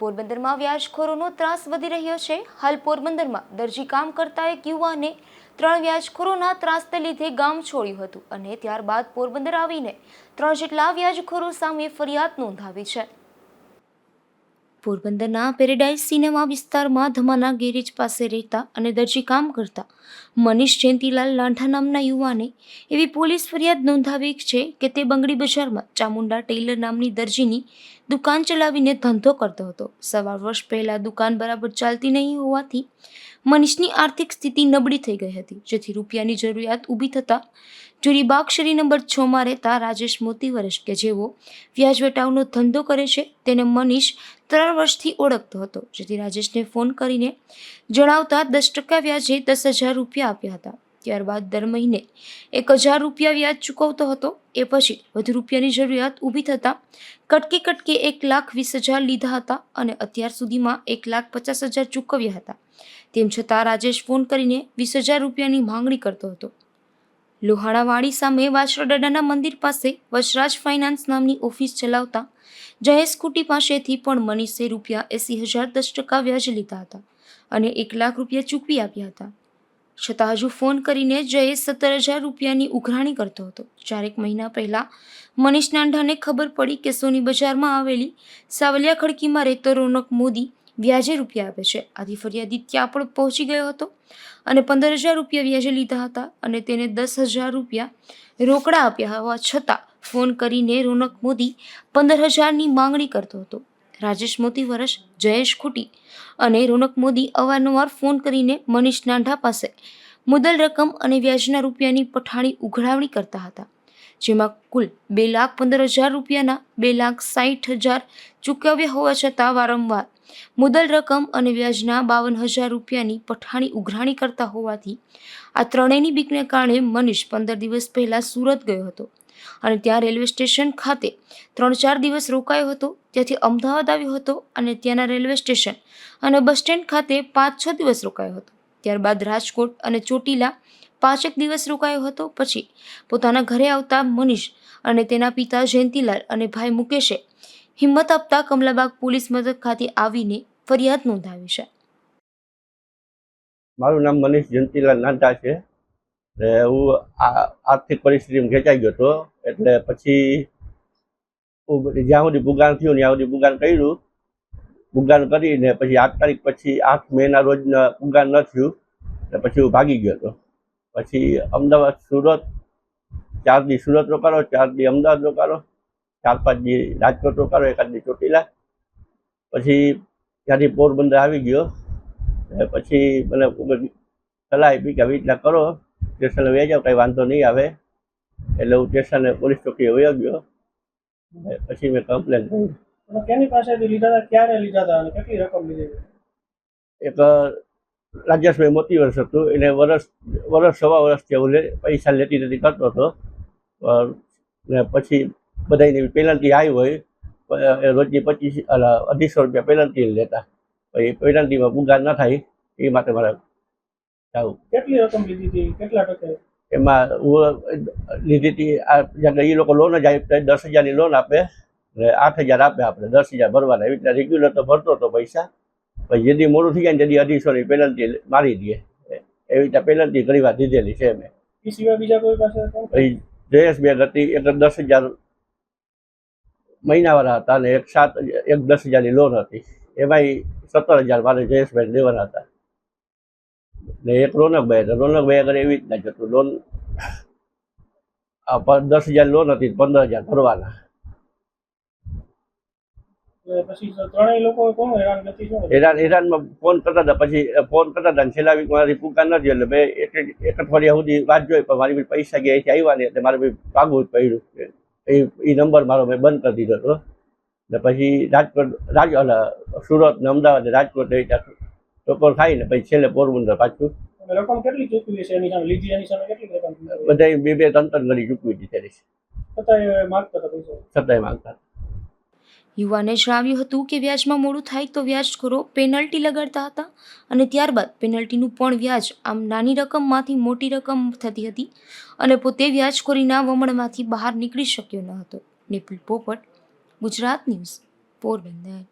પોરબંદરમાં વ્યાજખોરોનો ત્રાસ વધી રહ્યો છે. હાલ પોરબંદરમાં દરજી કામ કરતા એક યુવાને ત્રણ વ્યાજખોરોના ત્રાસને લીધે ગામ છોડ્યું હતું અને ત્યારબાદ પોરબંદર આવીને ત્રણ જેટલા વ્યાજખોરો સામે ફરિયાદ નોંધાવી છે. પોરબંદરના પેરેડાઇઝ સિનેમા વિસ્તારમાં ધમાના ગેરેજ પાસે રહેતા અને દરજી કામ કરતા મનીષ જયંતિલાલ લાંઠા નામના યુવાને એવી પોલીસ ફરિયાદ નોંધાવી છે કે તે બંગડી બજારમાં ચામુંડા ટેલર નામની દરજીની દુકાન ચલાવીને ધંધો કરતો હતો. સવાર વર્ષ પહેલાં દુકાન બરાબર ચાલતી નહીં હોવાથી મનીષની આર્થિક સ્થિતિ નબળી થઈ ગઈ હતી. જેથી રૂપિયાની જરૂરિયાત ઊભી થતાં જુરીબાગ શેરી નંબર છમાં રહેતા રાજેશ મોતી વર્ષ કે જેઓ વ્યાજ વેટાવનો ધંધો કરે છે, તેને મનીષ ત્રણ વર્ષથી ઓળખતો હતો. જેથી રાજેશને ફોન કરીને જણાવતા દસ ટકા વ્યાજે દસ હજાર રૂપિયા આપ્યા હતા. ત્યારબાદ દર મહિને એક હજાર રૂપિયા વ્યાજ ચૂકવતો હતો. એ પછી વધુ રૂપિયાની જરૂરિયાત ઊભી થતાં કટકે કટકે એક લાખ વીસ હજાર લીધા હતા અને અત્યાર સુધીમાં એક લાખ પચાસ હજાર ચૂકવ્યા હતા. તેમ છતાં રાજેશ ફોન કરીને વીસ હજાર રૂપિયાની માંગણી કરતો હતો. લોહાણાવાડી સામે વાછરડાના મંદિર પાસે વસરાજ ફાઇનાન્સ નામની ઓફિસ ચલાવતા જયેશ કુટી પાસેથી પણ મનીષે રૂપિયા એંસી હજાર દસ ટકા વ્યાજ લીધા હતા અને એક લાખ રૂપિયા ચૂકવી આપ્યા હતા. છતાં હજુ ફોન કરીને જયેશ સત્તર હજાર રૂપિયાની ઉઘરાણી કરતો હતો. ચારેક મહિના પહેલાં મનીષ નાંઢાને ખબર પડી કે સોની બજારમાં આવેલી સાવલિયા ખડકીમાં રહેતો રોનક મોદી વ્યાજે રૂપિયા આપે છે. આથી ફરિયાદી ત્યાં પણ પહોંચી ગયો હતો અને પંદર હજાર રૂપિયા વ્યાજે લીધા હતા અને તેને દસ હજાર રૂપિયા રોકડા આપ્યા હોવા છતાં ફોન કરીને રોનક મોદી પંદર હજારની માંગણી કરતો હતો. રાજેશ મોતી વરસ જયેશ ખૂટી અને રોનક મોદી અવારનવાર ફોન કરીને મનીષ નાંઢા પાસે મુદલ રકમ અને વ્યાજના રૂપિયાની પઠાણી ઉઘરાવણી કરતા હતા. જેમાં કુલ બે લાખ પંદર હજાર રૂપિયાના બે લાખ સાઠ હજાર ચૂકવ્યા હોવા છતાં વારંવાર મુદલ રકમ અને વ્યાજના બાવન હજાર રૂપિયાની પઠાણી ઉઘરાણી કરતા હોવાથી આ ત્રણેયની બીકને કારણે મનીષ પંદર દિવસ પહેલાં સુરત ગયો હતો. અને ત્યાં રેલવે સ્ટેશન ખાતે ત્રણ ચાર દિવસ રોકાયો હતો. ત્યાંથી અમદાવાદ આવ્યો હતો અને ત્યાંના રેલવે સ્ટેશન અને બસ સ્ટેન્ડ ખાતે પાંચ છ દિવસ રોકાયો હતો. ત્યારબાદ રાજકોટ અને ચોટીલા પાંચેક દિવસ રોકાયો હતો. પછી પોતાના ઘરે આવતા મનીષ અને તેના પિતા જયંતિલાલ અને ભાઈ મુકેશે હિંમત આપતા કમલાબાગ પોલીસ મથક ખાતે આવીને ફરિયાદ નોંધાવી છે. મારું નામ મનીષ જયંતિલાલ નાંદા છે. એટલે હું આર્થિક પરિસ્થિતિમાં ખેંચાઈ ગયો હતો. એટલે પછી જ્યાં સુધી ભૂગાન થયું ત્યાં સુધી ભૂગાન કર્યું. ભૂગાન કરીને પછી આઠ તારીખ પછી આઠ મેના રોજ ભૂગાન ન થયું. એટલે પછી હું ભાગી ગયો હતો. પછી અમદાવાદ સુરત, ચાર દી સુરત રોકારો ચાર દી અમદાવાદ રોકારો ચાર પાંચ દી રાજકોટ રોકારો એકાદ દી ચોટીલા. પછી ત્યાંથી પોરબંદર આવી ગયો. પછી મને સલાહ આપી કે આવી રીતના કરો. સ્ટેશને વહી જાઓ કંઈ વાંધો નહીં આવે. એટલે હું સ્ટેશને પોલીસ ચોકીએ વયો ગયો. પછી મેં કમ્પ્લેન કરી. કેની પાસેથી લીધા હતા? ક્યારે લીધા હતા અને કેટલી રકમ લીધી? એક રાજેશભાઈ મોતી વર્ષ હતું. એને વર્ષ વર્ષ સવા વર્ષથી હું પૈસા લેતી નથી કરતો હતો. ને પછી બધાની પેનલ્ટી આવી હોય. રોજની પચીસ અઢીસો રૂપિયા પેનલ્ટી લેતા. પછી પેનલ્ટીમાં પુગાર ન થાય. એ માટે મારે જવું કેટલી રકમ લીધી હતી? કેટલા ટકે? એમાં લીધી હતી આ એ લોકો લોન જ આપે દસ હજારની લોન આપે ને આઠ હજાર આપે આપણે દસ હજાર ભરવાના. એવી રીતના રેગ્યુલર તો ભરતો હતો પૈસા. પછી જેથી મોડું થઈ જાય ને તેથી અઢીસોની પેનલ્ટી મારી દે. એવી રીતે પેનલ્ટી ઘણી વાર દીધેલી છે મેં એ સિવાય બીજા કોઈ પાસે પછી જયેશ બેગ હતી એક દસ હજાર મહિનાવાળા હતા અને એક સાત એક દસ હજારની લોન હતી. એમાંય સત્તર હજાર મારે જયેશભાઈ લેવાના હતા. ને એક રોનકભાઈ હતા રોનકભાઈ આગળ એવી રીતના જતું લોન આ દસ હજાર લોન હતી પંદર હજાર ભરવાના. હેરાન હેરાનમાં ફોન કરતા હતા. પછી ફોન કરતા હતા છેલ્લા વીક મારી પુકાર નથી એટલે મેં એક એક અઠવાડિયા સુધી વાત જોઈ પણ મારી પૈસા ગયા અહીંથી આવ્યા નહીં. એટલે મારે ભાઈ ભાગવું જ પડ્યું. એ એ નંબર મારો મેં બંધ કરી દીધો હતો. ને પછી રાજકોટ રાજ સુરત ને અમદાવાદ રાજકોટ ટોકોર ખાઈને પછી છેલ્લે પોરબંદર પાછું. તમે રકમ કેટલી ચૂકવી છે? એની સામે લીધી એની સામે કેટલી રકમ બધા બે બે ત્રણ ત્રણ ઘડી ચૂકવી દીધેલી છતાંય માગતા હતા પૈસા? છતાંય માંગતા યુવાને જણાવ્યું હતું કે વ્યાજમાં મોડું થાય તો વ્યાજખોરો પેનલ્ટી લગાડતા હતા અને ત્યારબાદ પેનલ્ટીનું પણ વ્યાજ આમ નાની રકમમાંથી મોટી રકમ થતી હતી અને પોતે વ્યાજખોરીના વમણમાંથી બહાર નીકળી શક્યો ન હતો. નિપુલ પોપટ ગુજરાત ન્યૂઝ પોરબંદર.